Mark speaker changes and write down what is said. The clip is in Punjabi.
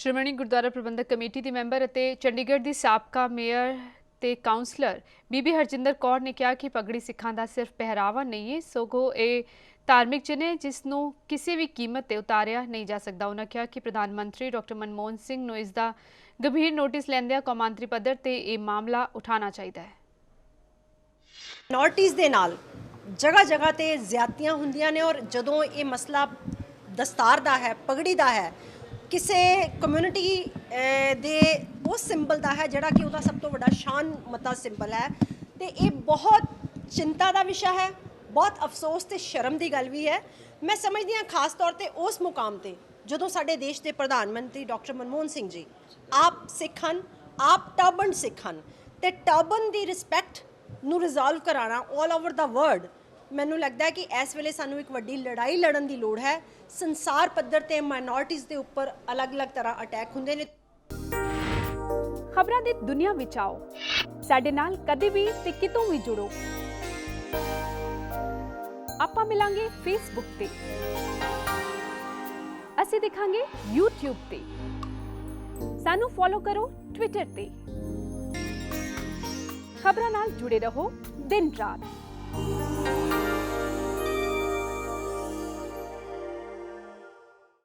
Speaker 1: ਸ਼੍ਰੋਮਣੀ ਗੁਰਦੁਆਰਾ ਪ੍ਰਬੰਧਕ ਕਮੇਟੀ ਦੀ ਮੈਂਬਰ ਅਤੇ ਚੰਡੀਗੜ੍ਹ ਦੀ ਸਾਬਕਾ ਮੇਅਰ ਤੇ ਕਾਉਂਸਲਰ ਬੀਬੀ ਹਰਜਿੰਦਰ ਕੌਰ ਨੇ ਕਿਹਾ ਕਿ ਪਗੜੀ ਸਿੱਖਾਂ ਦਾ ਸਿਰਫ ਪਹਿਰਾਵਾ ਨਹੀਂ ਹੈ, ਸਗੋਂ ਇਹ ਧਾਰਮਿਕ ਚਿੰਨ੍ਹ ਹੈ, ਜਿਸ ਨੂੰ ਕਿਸੇ ਵੀ ਕੀਮਤ ਤੇ ਉਤਾਰਿਆ ਨਹੀਂ ਜਾ ਸਕਦਾ। ਉਹਨਾਂ ਕਿਹਾ ਕਿ ਪ੍ਰਧਾਨ ਮੰਤਰੀ ਡਾਕਟਰ ਮਨਮੋਹਨ ਸਿੰਘ ਨੂੰ ਇਸ ਦਾ ਗੰਭੀਰ ਨੋਟਿਸ ਲੈਂਦਿਆਂ ਕੌਮਾਂਤਰੀ ਪੱਧਰ ਤੇ ਇਹ ਮਾਮਲਾ ਉਠਾਉਣਾ ਚਾਹੀਦਾ ਹੈ।
Speaker 2: ਮਿਨੋਰਟੀਜ਼ ਦੇ ਨਾਲ ਜਗ੍ਹਾ ਜਗ੍ਹਾ ਤੇ ਜ਼ਿਆਤੀਆਂ ਹੁੰਦੀਆਂ ਨੇ ਔਰ ਜਦੋਂ ਇਹ ਮਸਲਾ ਦਸਤਾਰ ਦਾ ਹੈ, ਪਗੜੀ ਦਾ ਹੈ ਕਿਸੇ ਕਮਿਊਨਿਟੀ ਦੇ ਉਹ ਸਿੰਬਲ ਦਾ ਹੈ ਜਿਹੜਾ ਕਿ ਉਹਦਾ ਸਭ ਤੋਂ ਵੱਡਾ ਸ਼ਾਨ ਮਤਾ ਸਿੰਬਲ ਹੈ। ਤੇ ਇਹ ਬਹੁਤ ਚਿੰਤਾ ਦਾ ਵਿਸ਼ਾ ਹੈ, ਬਹੁਤ ਅਫਸੋਸ ਤੇ ਸ਼ਰਮ ਦੀ ਗੱਲ ਵੀ ਹੈ। ਮੈਂ ਸਮਝਦੀ ਹਾਂ ਖਾਸ ਤੌਰ ਤੇ ਉਸ ਮੁਕਾਮ ਤੇ, ਜਦੋਂ ਸਾਡੇ ਦੇਸ਼ ਦੇ ਪ੍ਰਧਾਨ ਮੰਤਰੀ ਡਾਕਟਰ ਮਨਮੋਹਨ ਸਿੰਘ ਜੀ ਆਪ ਸਿੱਖ ਹਨ, ਆਪ ਟਰਬਨ ਸਿੱਖ ਹਨ, ਤੇ ਟਰਬਨ ਦੀ ਰਿਸਪੈਕਟ ਨੂੰ ਰਿਜ਼ੋਲਵ ਕਰਾਉਣਾ 올 ਓਵਰ ਦਾ ਵਰਲਡ ਮੈਨੂੰ ਲੱਗਦਾ ਹੈ ਕਿ ਇਸ ਵੇਲੇ ਸਾਨੂੰ ਇੱਕ ਵੱਡੀ ਲੜਾਈ ਲੜਨ ਦੀ ਲੋੜ ਹੈ। ਸੰਸਾਰ ਪੱਧਰ ਤੇ ਮਾਈਨੋਰਟੀਜ਼ ਦੇ ਉੱਪਰ ਅਲੱਗ-ਅਲੱਗ ਤਰ੍ਹਾਂ ਅਟੈਕ ਹੁੰਦੇ ਨੇ।
Speaker 3: ਖਬਰਾਂ ਦੀ ਦੁਨੀਆ ਵਿੱਚ ਆਓ। ਸਾਡੇ ਨਾਲ ਕਦੇ ਵੀ ਤੇ ਕਿਤੋਂ ਵੀ ਜੁੜੋ। ਆਪਾਂ ਮਿਲਾਂਗੇ ਫੇਸਬੁੱਕ ਤੇ। ਅਸੀਂ ਦਿਖਾਂਗੇ YouTube ਤੇ। ਸਾਨੂੰ ਫੋਲੋ ਕਰੋ Twitter ਤੇ। ਖਬਰਾਂ ਨਾਲ ਜੁੜੇ ਰਹੋ ਦਿਨ ਰਾਤ।